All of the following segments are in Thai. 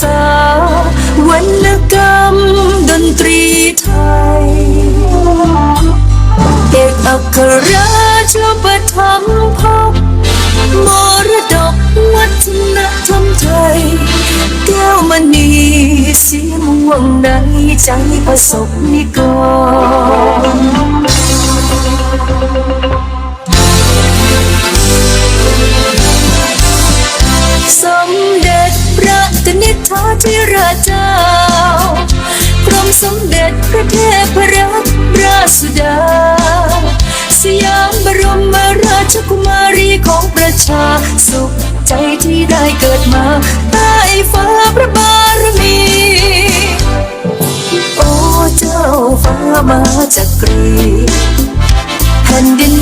ษาวรรณกรรมดนตรีไทย เอกอัครราชประถมภพมรดกวัฒนธรรมไทย แก้วมณีสีม่วงในใจประสบนิกร พระนิธิธิราชเจ้ากรมสมเด็จพระเทพรัตนราชสุดา สยามบรมราชกุมารีของประชาสุขใจที่ได้เกิดมา ใต้ฟ้าพระบารมี โอ้เจ้าฟ้ามาจากกรีแผ่นดิน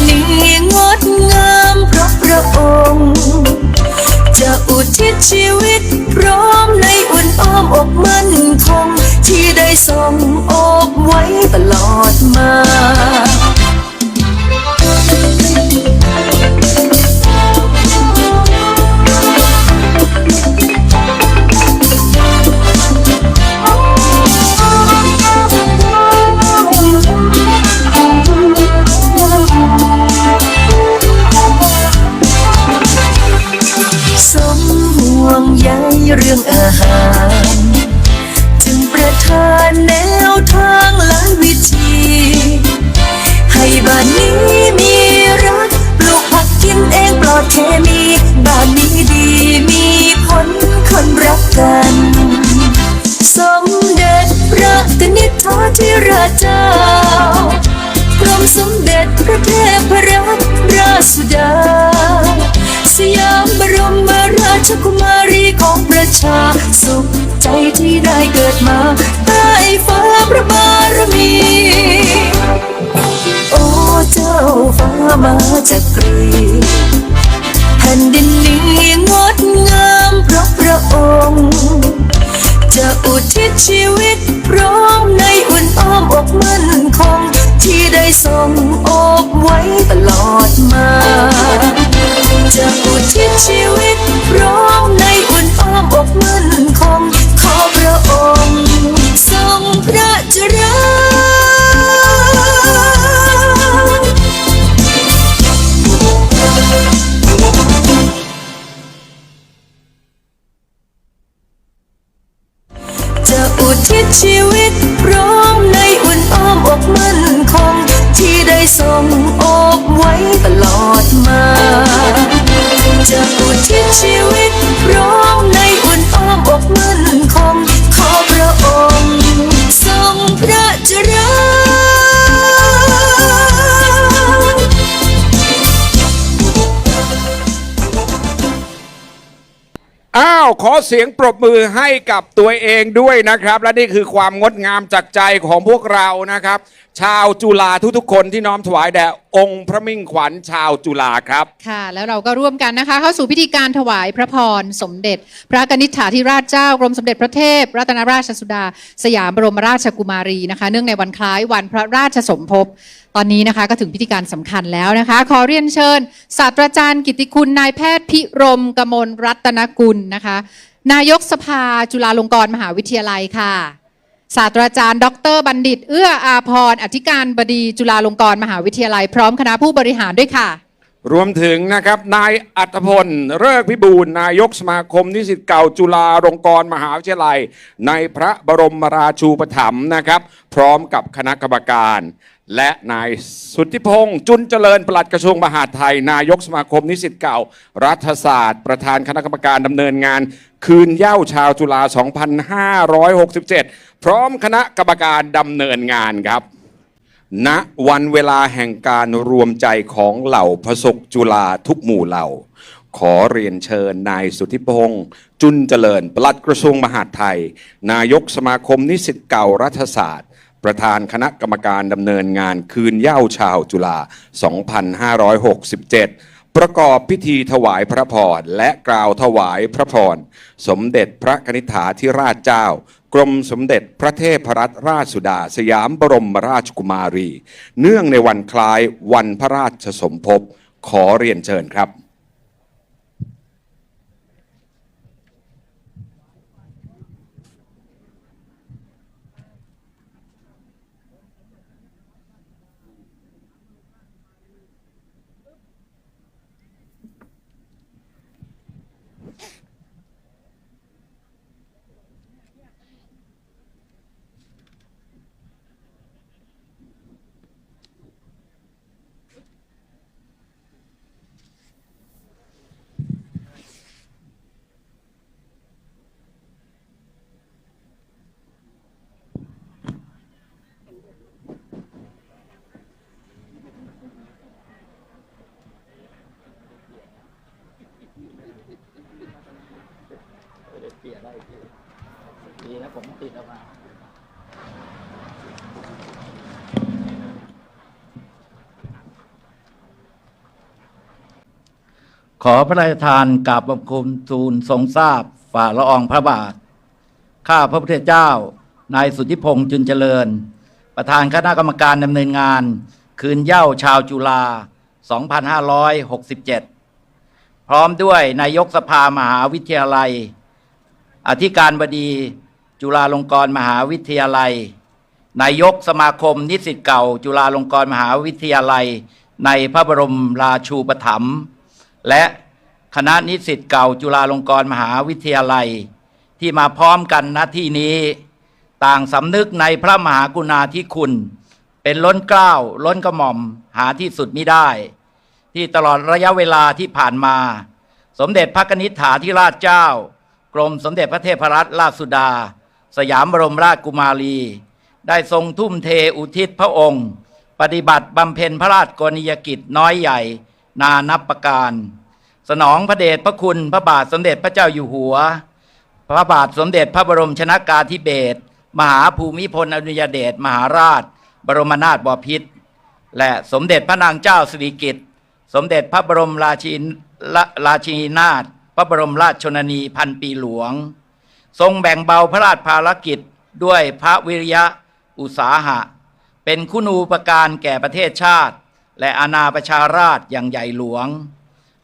ิดชีวิตพร้อมในอุ่นอ้อมอกมั่นคง ที่ได้ทรงอบไว้ตลอดมา เรื่องอาหาร จึงประทานแนวทางหลายวิธี ให้บ้านนี้มีรักปลูกผักกินเองปลอดเคมี บ้านนี้ดีมีผลคนรักกัน สมเด็จพระนิธิธิราชเจ้ากรมสมเด็จพระเทพรัตนราชสุดา สยามบรมราชกุมารีของประชา สุขใจที่ได้เกิดมาใต้ฟ้าพระบารมี โอ้เจ้าฟ้ามาจากกรีแผ่นดินนี้งดงามเพราะพระองค์ จะอุทิศชีวิตพร้อมในอุ่นอ้อมอกมั่นคงที่ได้ทรงอบไว้ตลอดมา จะอุทิศชีวิตพร้อมในอุ่นอ้อมอกมั่นคง ขอพระองค์ทรงพระเจริญจะอุทิศชีวิตพร้อมในอุ่นอ้อมอกมั่นคง ที่ได้ทรงอบไว้ตลอด จะอุทิศชีวิตพร้อมในอุ่นอ้อมอกมั่นคง ขอพระองค์ ทรงพระเจริญอ้าว ขอเสียงปรบมือให้กับตัวเองด้วยนะครับ และนี่คือความงดงามจากใจของพวกเรานะครับ ชาวจุฬาทุกๆคนที่น้อมถวายแด่องค์พระมิ่งขวัญชาวจุฬาครับ ค่ะ แล้วเราก็ร่วมกันนะคะ เข้าสู่พิธีการถวายพระพรสมเด็จ พระกนิษฐาธิราชเจ้ากรมสมเด็จพระเทพรัตนราชสุดา สยามบรมราชกุมารีนะคะ เนื่องในวันคล้ายวันพระราชสมภพตอนนี้นะคะก็ถึงพิธีการสำคัญแล้วนะคะ ขอเรียนเชิญ ศาสตราจารย์กิตติคุณนายแพทย์พิรมกมลรัตนกุลนะคะ นายกสภาจุฬาลงกรณ์มหาวิทยาลัยค่ะ ศาสตราจารย์ ดร บัณฑิต เอื้ออาพรอธิการบดีจุฬาลงกรณ์มหาวิทยาลัย พร้อมคณะผู้บริหารด้วยค่ะ รวมถึงนะครับนายอัตพลเลิกพิบูลนายกสมาคมนิสิตเก่าจุฬาลงกรณ์มหาวิทยาลัย ในพระบรมราชูปถัมภ์นะครับ พร้อมกับคณะกรรมการ และนายสุทธิพงษ์จุนเจริญปลัดกระทรวงมหาดไทย นายกสมาคมนิสิตเก่า รัฐศาสตร์ ประธานคณะกรรมการดำเนินงาน คืนเย้าชาวจุฬา 2567 พร้อมคณะกรรมการดำเนินงานครับณวันเวลาแห่งการรวมใจของเหล่าพระศกจุฬาทุกหมู่เหล่า ขอเรียนเชิญนายสุทธิพงศ์จุนเจริญ ปลัดกระทรวงมหาดไทย นายกสมาคมนิสิตเก่ารัฐศาสตร์ ประธานคณะกรรมการดำเนินงานคืนเย้าชาวจุฬา 2567 ประกอบพิธีถวายพระพรและกล่าวถวายพระพรสมเด็จพระนิษฐาธิราชเจ้ากรมสมเด็จพระเทพรัตนราชสุดา สยามบรมราชกุมารี เนื่องในวันคล้ายวันพระราชสมภพขอเรียนเชิญครับ มติดออกมาขอพระราชทานกราบบังคมทูลทรงทราบฝ่าละอองพระบาท ข้าพระพุทธเจ้า นายสุทธิพงษ์จุนเจริญ ประธานคณะกรรมการดำเนินงาน คืนเย้าชาวจุฬา 2567 พร้อมด้วยนายกสภามหาวิทยาลัย อธิการบดี จุฬาลงกรณ์มหาวิทยาลัย นายกสมาคมนิสิตเก่า จุฬาลงกรณ์มหาวิทยาลัย ในพระบรมราชูปถัมภ์และคณะนิสิตเก่า จุฬาลงกรณ์มหาวิทยาลัย ที่มาพร้อมกันณที่นี้ ต่างสำนึกในพระมหากรุณาธิคุณ เป็นล้นเกล้าล้นกระหม่อมหาที่สุดมิได้ ที่ตลอดระยะเวลาที่ผ่านมา สมเด็จพระนิษฐาธิราชเจ้า กรมสมเด็จพระเทพรัตนราชสุดา สยามบรมราชกุมารี ได้ทรงทุ่มเทอุทิศพระองค์ ปฏิบัติบำเพ็ญพระราชกรณียกิจน้อยใหญ่ นานับประการ สนองพระเดชพระคุณพระบาทสมเด็จพระเจ้าอยู่หัว พระบาทสมเด็จพระบรมชนากาธิเบศรมหาภูมิพลอดุลยเดชมหาราช บรมนาถบพิตรและสมเด็จพระนางเจ้าสิริกิติ์สมเด็จพระบรมราชินราชินีนาถพระบรมราชชนนีพันปีหลวง ทรงแบ่งเบาพระราชภารกิจด้วยพระวิริยะอุตสาหะ เป็นคุณูปการแก่ประเทศชาติ และอาณาประชาราชอย่างใหญ่หลวง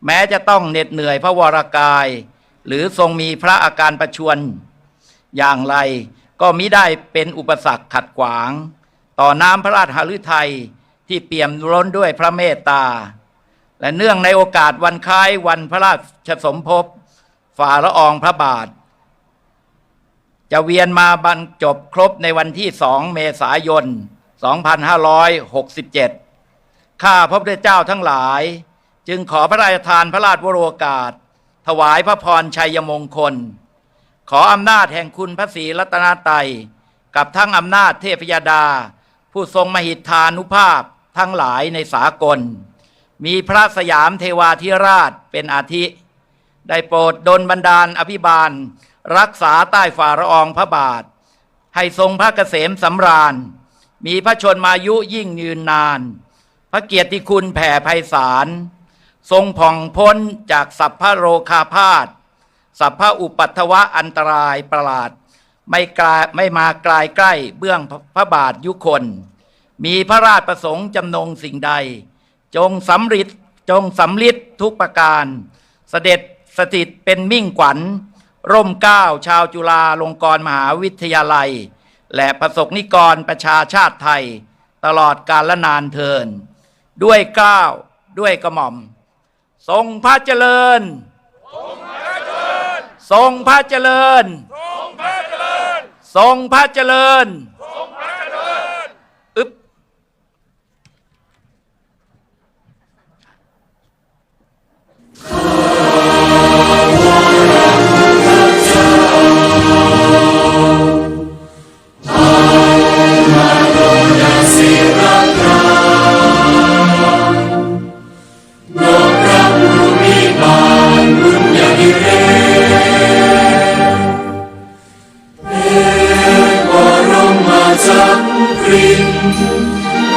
แม้จะต้องเหน็ดเหนื่อยพระวรากาย หรือทรงมีพระอาการประชวรอย่างไรก็มิได้เป็นอุปสรรคขัดขวาง ต่อน้ำพระราชหฤทัยที่เปี่ยมล้นด้วยพระเมตตา และเนื่องในโอกาสวันคล้ายวันพระราชสมภพฝ่าละอองพระบาท จะเวียนมาบรรจบครบในวันที่สองเมษายน 2567 ข้าพระพุทธเจ้าทั้งหลาย จึงขอพระราชทานพระราชวโรกาส ถวายพระพรชัยมงคล ขออำนาจแห่งคุณพระศรีรัตนตรัยกับทั้งอำนาจเทพยดา ผู้ทรงมหิทธานุภาพทั้งหลายในสากล มีพระสยามเทวาธิราชเป็นอาทิ ได้โปรดดลบันดาลอภิบาล รักษาใต้ฝ่าละอองพระบาท ให้ทรงพระเกษมสำราญ มีพระชนมายุยิ่งยืนนาน พระเกียรติคุณแผ่ไพศาล ทรงผ่องพ้นจากสัพพะโรคาพาธสัพพะอุปัตถวะอันตรายประหลาด ไม่กลายไม่มากลายใกล้เบื้องพระบาทยุคน มีพระราชประสงค์จำนงสิ่งใด จงสำริดจงสำลิดทุกประการ เสด็จสถิตเป็นมิ่งขวัญ ร่มเกล้าชาวจุฬาลงกรณ์มหาวิทยาลัย และประสบนิกรประชาชาติไทย ตลอดกาลละนานเทิน ด้วยเกล้าวด้วยกระหม่อม ทรงพระเจริญ ทรงพระเจริญ ทรงพระเจริญอึ๊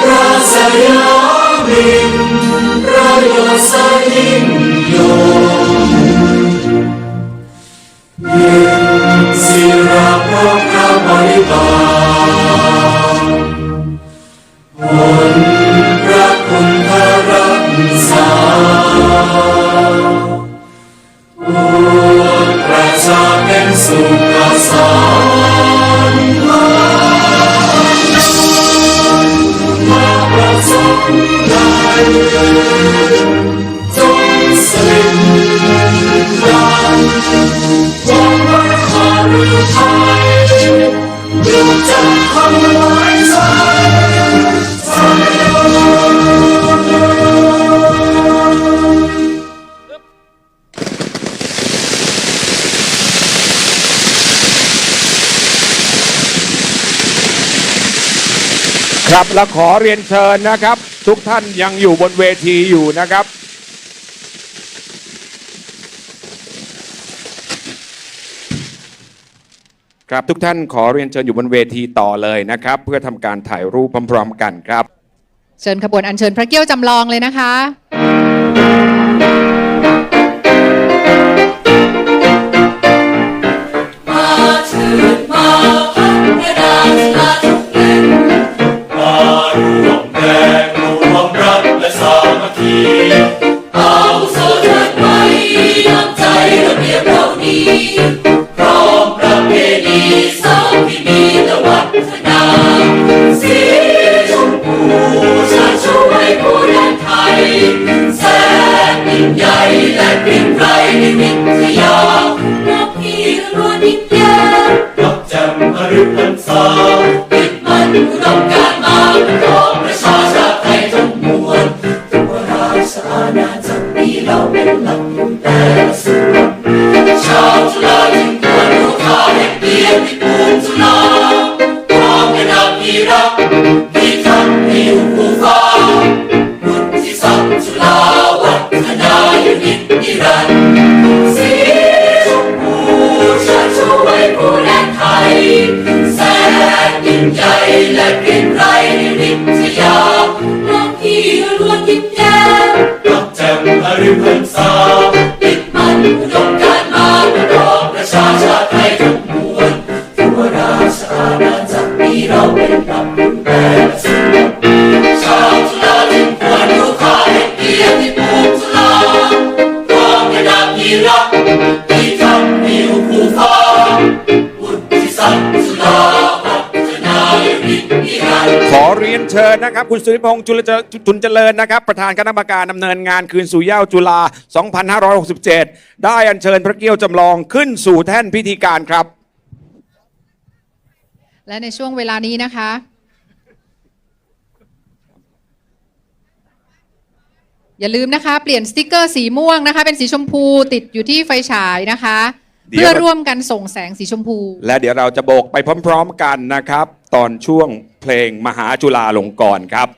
Rasayamin, rayasayin yon. Yen sirapok kabalitan. และขอเรียนเชิญนะครับ ทุกท่านยังอยู่บนเวทีอยู่นะครับครับทุกท่านขอเรียนเชิญอยู่บนเวทีต่อเลยนะครับ เพื่อทำการถ่ายรูปพร้อมๆกันครับ เชิญขบวนอัญเชิญพระเกี้ยวจำลองเลยนะคะ มัคคีเอาโซเถิดไปน้ำใจระเบียบเรานี้พร้อมประเพณีสาวที่มีและวัฒนาสีชมพูชาช่วยผู้แดนไทยแสนยิ่งใหญ่และเปลี่นไรในวิทยานักพี่รวนยิ่งแย้มรับแจ่มอรุณพรรษาติดมันอุดมการ ติ เรียนเชิญนะครับคุณสุริพงษ์จุลเจจุนเจริญนะครับ ประธานคณะกรรมการดำเนินงานคืนสู่เหย้าจุฬา 2567 ได้อัญเชิญพระเกี้ยวจำลองขึ้นสู่แท่นพิธีการครับ และในช่วงเวลานี้นะคะ อย่าลืมนะคะ เปลี่ยนสติกเกอร์สีม่วงนะคะ เป็นสีชมพูติดอยู่ที่ไฟฉายนะคะเดี๋ยวเพื่อร่วมกันส่งแสงสีชมพู และเดี๋ยวเราจะโบกไปพร้อม ๆ กันนะครับ ตอนช่วง เพลงมหาจุฬาลงกรณ์ครับ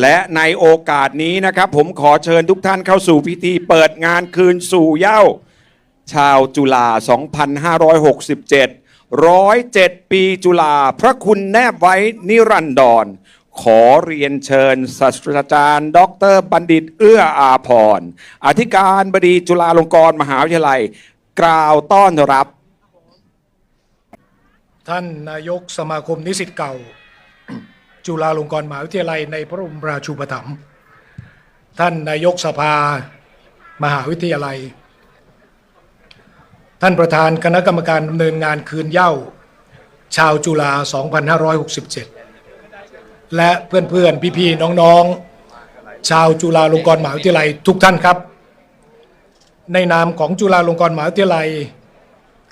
และในโอกาสนี้นะครับผมขอเชิญทุกท่านเข้าสู่พิธีเปิดงานคืนสู่เย้า ชาวจุฬา 2567 107 ปีจุฬาพระคุณแนบไว้นิรันดร ขอเรียนเชิญศาสตราจารย์ ดรบัณฑิต เอื้ออาพรณ์อธิการบดีจุฬาลงกรณ์มหาวิทยาลัย กล่าวต้อนรับ ท่านนายกสมาคมนิสิตเก่า จุฬาลงกรณ์มหาวิทยาลัยในพระบรมราชูปถัมภ์ท่านนายกสภามหาวิทยาลัย ท่านประธานคณะกรรมการดำเนินงานคืนเย้า ชาวจุฬา 2567 และเพื่อนๆ พี่ๆ น้องๆ ชาวจุฬาลงกรณ์มหาวิทยาลัยทุกท่านครับ ในนามของจุฬาลงกรณ์มหาวิทยาลัย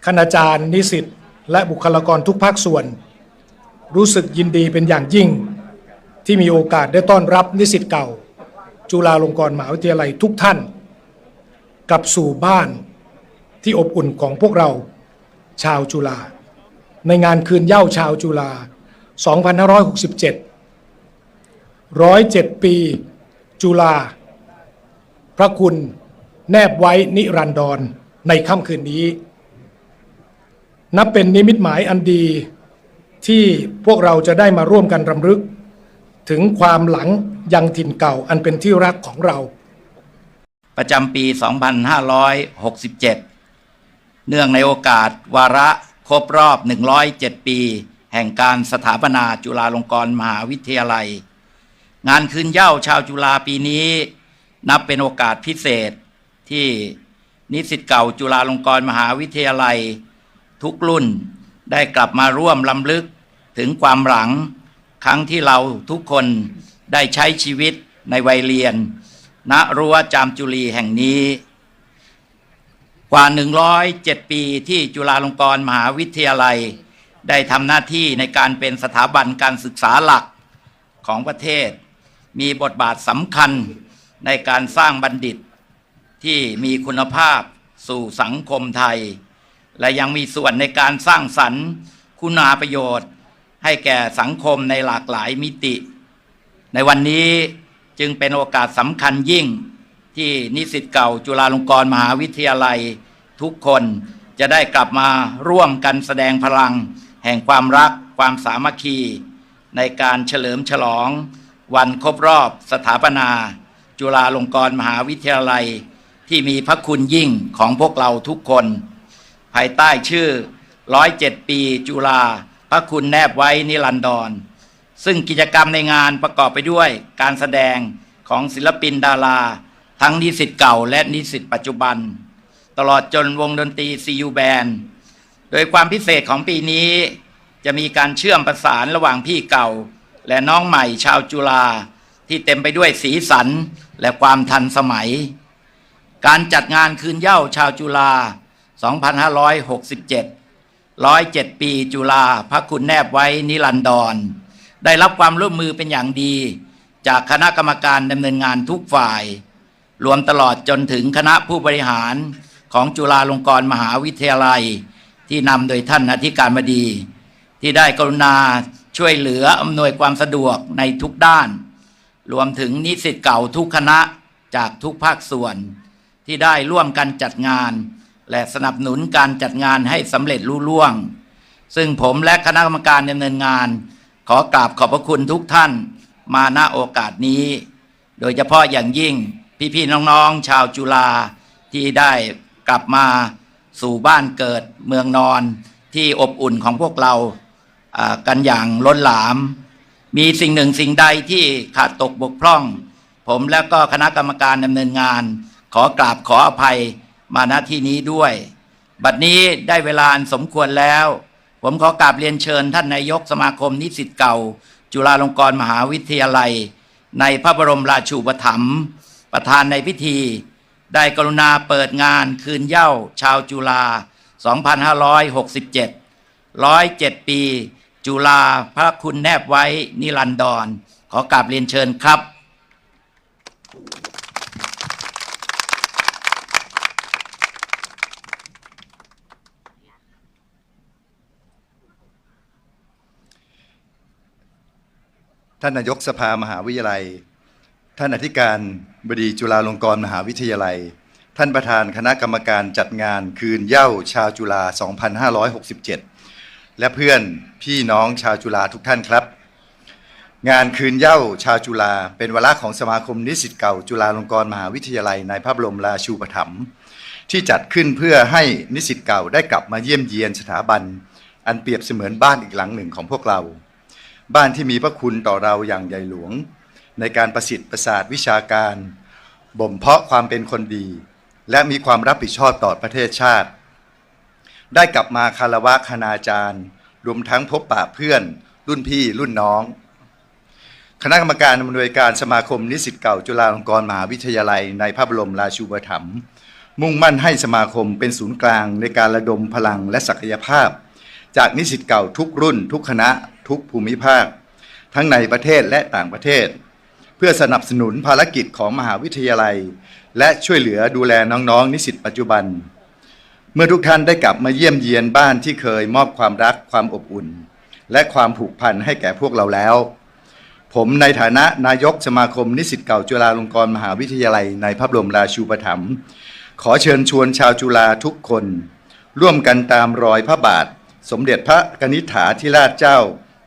คณาจารย์ นิสิตและบุคลากรทุกภาคส่วน รู้สึกยินดีเป็นอย่างยิ่ง ที่มีโอกาสได้ต้อนรับนิสิตเก่า จุฬาลงกรณ์มหาวิทยาลัยทุกท่าน กลับสู่บ้านที่อบอุ่นของพวกเราชาวจุฬาในงานคืนเย้าชาวจุฬา2567 107ปี จุฬาพระคุณแนบไว้นิรันดรในค่ำคืนนี้ นับเป็นนิมิตหมายอันดีที่พวกเราจะได้มาร่วมกันรำลึก ถึงความหลังยังถิ่นเก่าอันเป็นที่รักของเรา ประจำปี 2567 เนื่องในโอกาสวาระครบรอบ 107 ปี แห่งการสถาปนาจุฬาลงกรณ์มหาวิทยาลัย งานคืนเย้าชาวจุฬาปีนี้ นับเป็นโอกาสพิเศษที่นิสิตเก่าจุฬาลงกรณ์มหาวิทยาลัย ทุกรุ่นได้กลับมาร่วมลำลึกถึงความหลังครั้งที่เราทุกคนได้ใช้ชีวิตในวัยเรียน ณรั้วจามจุลีแห่งนี้ กว่า 107 ปีที่จุฬาลงกรณ์มหาวิทยาลัย ได้ทำหน้าที่ในการเป็นสถาบันการศึกษาหลักของประเทศ มีบทบาทสำคัญในการสร้างบัณฑิต ที่มีคุณภาพสู่สังคมไทย และยังมีส่วนในการสร้างสรรค์ คุณาประโยชน์ ให้แก่สังคมในหลากหลายมิติ ในวันนี้จึงเป็นโอกาสสำคัญยิ่งที่นิสิตเก่าจุฬาลงกรณ์มหาวิทยาลัย ทุกคนจะได้กลับมาร่วมกันแสดงพลัง แห่งความรักความสามัคคี ในการเฉลิมฉลอง วันครบรอบสถาปนา จุฬาลงกรณ์มหาวิทยาลัย ที่มีพระคุณยิ่งของพวกเราทุกคน ภายใต้ชื่อ 107 ปีจุฬาพระคุณแนบไว้นิรันดร ซึ่งกิจกรรมในงานประกอบไปด้วยการแสดงของศิลปินดารา ทั้งนิสิตเก่าและนิสิตปัจจุบัน ตลอดจนวงดนตรีซียูแบนโดยความพิเศษของปีนี้จะมีการเชื่อมประสานระหว่างพี่เก่า และน้องใหม่ชาวจุฬาที่เต็มไปด้วยสีสันและความทันสมัย การจัดงานคืนเย้าชาวจุฬา 2567 107 ปีจุฬาพระคุณแนบไว้นิรันดร ได้รับความร่วมมือเป็นอย่างดี จากคณะกรรมการดำเนินงานทุกฝ่าย รวมตลอดจนถึงคณะผู้บริหารของจุฬาลงกรณ์มหาวิทยาลัย ที่นำโดยท่านอธิการบดี ที่ได้กรุณา ช่วยเหลืออำนวยความสะดวกในทุกด้าน รวมถึงนิสิตเก่าทุกคณะจากทุกภาคส่วน ที่ได้ร่วมกันจัดงาน และสนับสนุนการจัดงานให้สำเร็จลุล่วง ซึ่งผมและคณะกรรมการดำเนินงาน ขอกราบขอบพระคุณทุกท่านมาณโอกาสนี้ โดยเฉพาะอย่างยิ่งพี่ๆน้องๆ ชาวจุฬาที่ได้กลับมาสู่บ้านเกิดเมืองนอนที่อบอุ่นของพวกเรา กันอย่างล้นหลาม มีสิ่งหนึ่งสิ่งใดที่ขาดตกบกพร่อง ผมและก็คณะกรรมการดำเนินงาน ขอกราบขออภัยมาณที่นี้ด้วย บัดนี้ได้เวลาสมควรแล้ว ผมขอกราบเรียนเชิญท่านนายกสมาคมนิสิตเก่า จุฬาลงกรณ์มหาวิทยาลัย ในพระบรมราชูปถัมภ์ประธานในพิธี ได้กรุณาเปิดงานคืนเย้าชาวจุฬา2567 107 ปี จุฬาพระคุณแนบไว้นิรันดร ขอกราบเรียนเชิญครับ ท่านนายกสภามหาวิทยาลัย ท่านอธิการบดีจุฬาลงกรณ์มหาวิทยาลัย ท่านประธานคณะกรรมการจัดงานคืนเย้าชาวจุฬา 2567 และเพื่อนพี่น้องชาวจุฬาทุกท่านครับ งานคืนเย้าชาวจุฬาเป็นวาระของสมาคมนิสิตเก่า จุฬาลงกรณ์มหาวิทยาลัยในพระบรมราชูปถัมภ์ที่จัดขึ้นเพื่อให้นิสิตเก่าได้กลับมาเยี่ยมเยียนสถาบัน อันเปรียบเสมือนบ้านอีกหลังหนึ่งของพวกเรา บ้านที่มีพระคุณต่อเราอย่างใหญ่หลวง ในการประสิทธิ์ประสาทวิชาการ บ่มเพาะความเป็นคนดี และมีความรับผิดชอบต่อประเทศชาติ ได้กลับมาคารวะคณาจารย์ รวมทั้งพบปะเพื่อน รุ่นพี่รุ่นน้อง คณะกรรมการอำนวยการสมาคมนิสิตเก่าจุฬาลงกรณ์มหาวิทยาลัย ในพระบรมราชูปถัมภ์มุ่งมั่นให้สมาคมเป็นศูนย์กลางในการระดมพลังและศักยภาพ จากนิสิตเก่าทุกรุ่น ทุกคณะ ทุกภูมิภาค ทั้งในประเทศและต่างประเทศ เพื่อสนับสนุนภารกิจของมหาวิทยาลัย และช่วยเหลือดูแลน้องๆนิสิตปัจจุบัน เมื่อทุกท่านได้กลับมาเยี่ยมเยียนบ้านที่เคยมอบความรักความอบอุ่น และความผูกพันให้แก่พวกเราแล้ว ผมในฐานะนายกสมาคมนิสิตเก่าจุฬาลงกรณ์มหาวิทยาลัยในพระบรมราชูปถัมภ์ขอเชิญชวนชาวจุฬาทุกคน ร่วมกันตามรอยพระบาท สมเด็จพระกนิษฐาธิราชเจ้า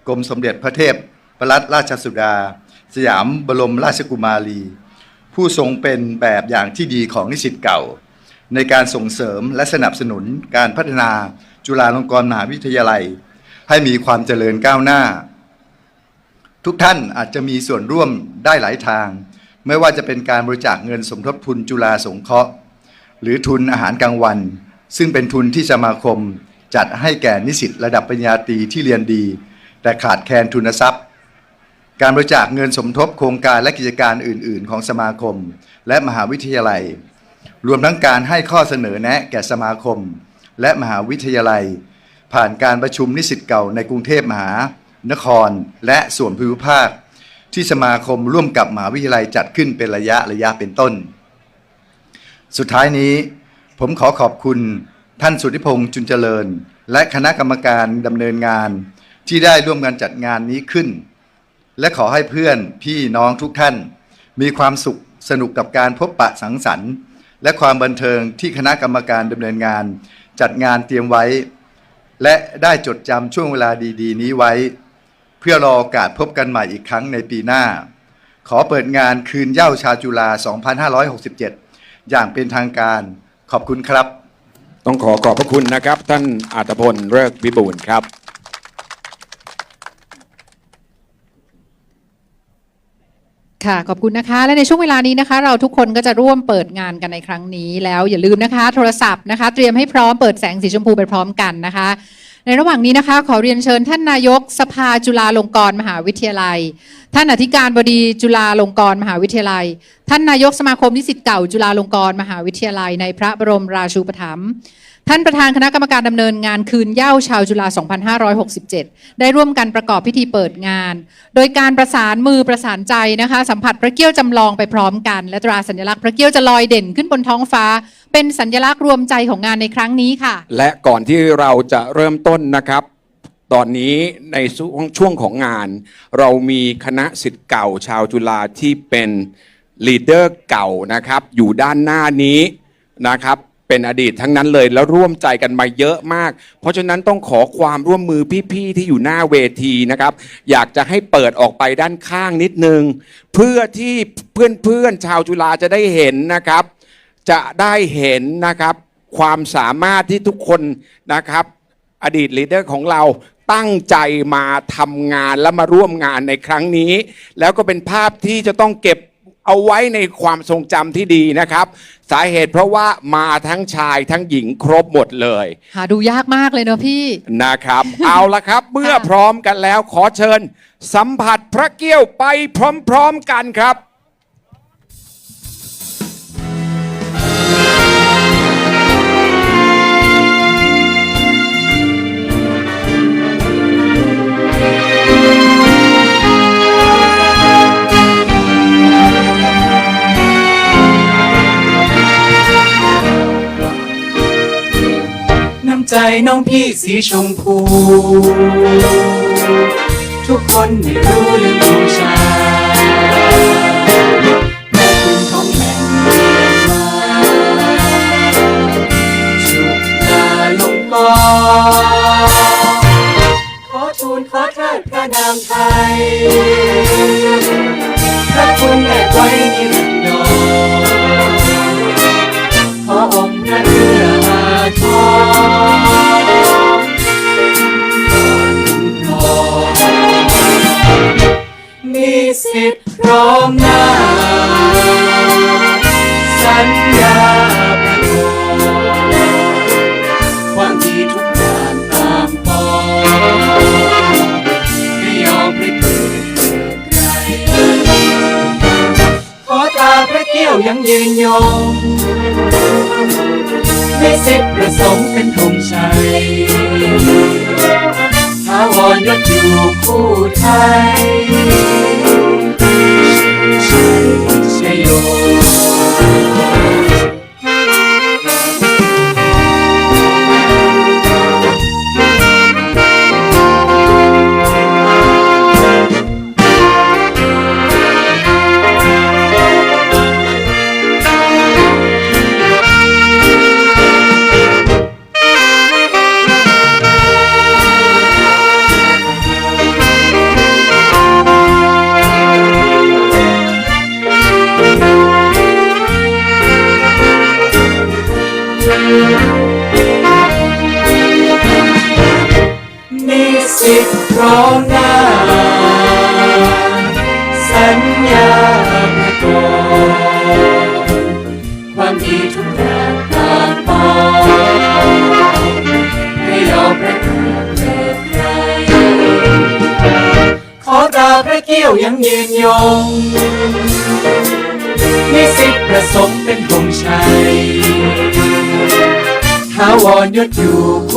กรมสมเด็จพระเทพพระรัตนราชสุดา สยามบรมราชกุมารี ผู้ทรงเป็นแบบอย่างที่ดีของนิสิตเก่า ในการส่งเสริมและสนับสนุนการพัฒนาจุฬาลงกรณ์มหาวิทยาลัย ให้มีความเจริญก้าวหน้า ทุกท่านอาจจะมีส่วนร่วมได้หลายทาง ไม่ว่าจะเป็นการบริจาคเงินสมทบทุนจุฬาสงเคราะห์ หรือทุนอาหารกลางวัน ซึ่งเป็นทุนที่สมาคมจัดให้แก่นิสิตระดับปริญญาตรีที่เรียนดี แต่ขาดแคลนทุนทรัพย์ การบริจาคเงินสมทบโครงการและกิจการอื่น ๆ ของสมาคม และมหาวิทยาลัย รวมทั้งการให้ข้อเสนอแนะแก่สมาคม และมหาวิทยาลัย ผ่านการประชุมนิสิตเก่าในกรุงเทพมหานคร และส่วนภูมิภาค ที่สมาคมร่วมกับมหาวิทยาลัยจัดขึ้นเป็นระยะระยะเป็นต้น สุดท้ายนี้ ผมขอขอบคุณท่านสุทธิพงษ์จุนเจริญ และคณะกรรมการดำเนินงาน ที่ได้ร่วมกันจัดงานนี้ขึ้น และขอให้เพื่อนพี่น้องทุกท่าน มีความสุขสนุกกับการพบปะสังสรรค์ และความบันเทิงที่คณะกรรมการดำเนินงาน จัดงานเตรียมไว้ และได้จดจำช่วงเวลาดีๆ นี้ไว้ เพื่อรอโอกาสพบกันใหม่อีกครั้งในปีหน้า ขอเปิดงานคืนเย้าชาจุฬา 2567 อย่างเป็นทางการขอบคุณครับ ต้องขอขอบพระคุณนะครับ ท่านอัตพลเลิกพิบูลครับ ค่ะ ขอบคุณนะคะ และในช่วงเวลานี้นะคะ เราทุกคนก็จะร่วมเปิดงานกันในครั้งนี้ แล้วอย่าลืมนะคะ โทรศัพท์นะคะ เตรียมให้พร้อมเปิดแสงสีชมพูไปพร้อมกันนะคะ ในระหว่างนี้นะคะ ขอเรียนเชิญท่านนายกสภาจุฬาลงกรณ์มหาวิทยาลัย ท่านอธิการบดีจุฬาลงกรณ์มหาวิทยาลัย ท่านนายกสมาคมนิสิตเก่า จุฬาลงกรณ์มหาวิทยาลัย ในพระบรมราชูปถัมภ์ ท่านประธานคณะกรรมการดำเนินงานคืนเย้าชาวจุฬา 2567 ได้ร่วมกันประกอบพิธีเปิดงาน โดยการประสานมือประสานใจนะคะ สัมผัสพระเกี้ยวจำลองไปพร้อมกัน และตราสัญลักษณ์พระเกี้ยวจะลอยเด่นขึ้นบนท้องฟ้า เป็นสัญลักษณ์รวมใจของงานในครั้งนี้ค่ะ และก่อนที่เราจะเริ่มต้นนะครับ ตอนนี้ในช่วงของงาน เรามีคณะสิทธิ์เก่าชาวจุฬาที่เป็นลีดเดอร์เก่านะครับ อยู่ด้านหน้านี้นะครับ เป็นอดีตทั้งนั้นเลย แล้วร่วมใจกันมาเยอะมาก เพราะฉะนั้นต้องขอความร่วมมือพี่ๆที่อยู่หน้าเวทีนะครับ อยากจะให้เปิดออกไปด้านข้างนิดนึง เพื่อที่เพื่อนๆชาวจุฬาจะได้เห็นนะครับ จะได้เห็นนะครับ ความสามารถที่ทุกคนนะครับ อดีตลีดเดอร์ของเราตั้งใจมาทำงานและมาร่วมงานในครั้งนี้ แล้วก็เป็นภาพที่จะต้องเก็บ เอาไว้ในความทรงจำที่ดีนะครับ สาเหตุเพราะว่ามาทั้งชายทั้งหญิงครบหมดเลย หาดูยากมากเลยเนอะพี่ นะครับ เอาละครับ เมื่อพร้อมกันแล้วขอเชิญ สัมผัสพระเกี้ยวไปพร้อมๆกันครับ ใจน้องพี่สีชมพู ทุกคนไม่รู้เรื่องของชาแม่คุณของแหลงเรียนมาชุกลาลงกรขอทูลขอเทิดพระนามไทยพระคุณแด่ไว้นิรันดร สมเป็นธงชัยท้าวรยศอยู่คู่ไทย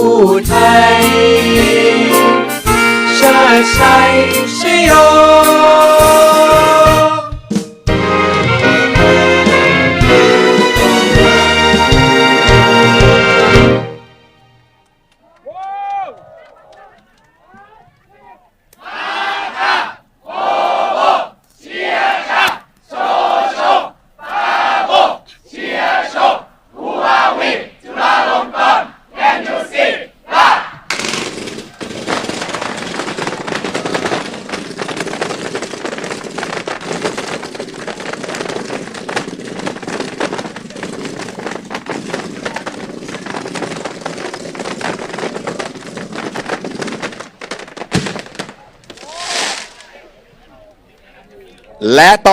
ผู้ไทย ชาติไทยชโย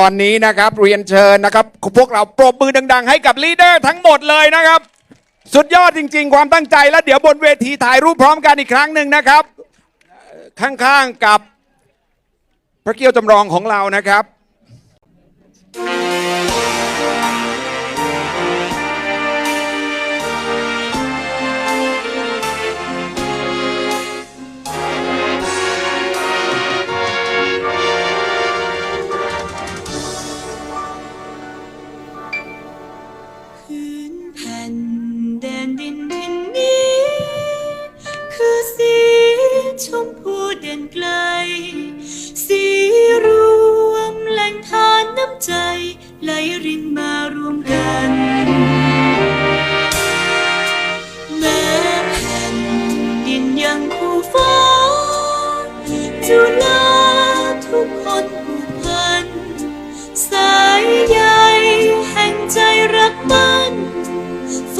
อนนี้นะครับ เรียนเชิญนะครับ พวกเราปรบมือดัง ๆ ให้กับลีดเดอร์ทั้งหมดเลยนะครับ สุดยอดจริง ๆ ความตั้งใจแล้วเดี๋ยวบนเวทีถ่ายรูปพร้อมกันอีกครั้งหนึ่งนะครับ ข้างๆกับพระเกี้ยวจำลองของเรานะครับ ไหลรินมารวมกันแม้แผ่นดินยังคู่ฟ้าจุฬาทุกคนผูกพัน สายใยแห่งใจรักมันไฟ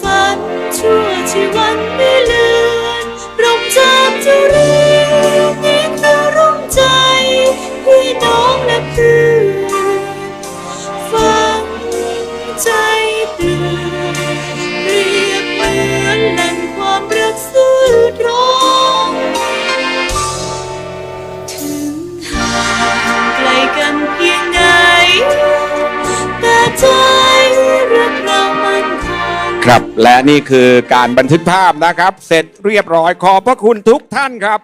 ฝันชั่วชีวันไม่เลือนร่มจากจะเรีนนี่คือร่มใจพี่น้องและเพื่อน ครับ และนี่คือการบันทึกภาพนะครับ เสร็จเรียบร้อยขอบพระคุณทุกท่านครับ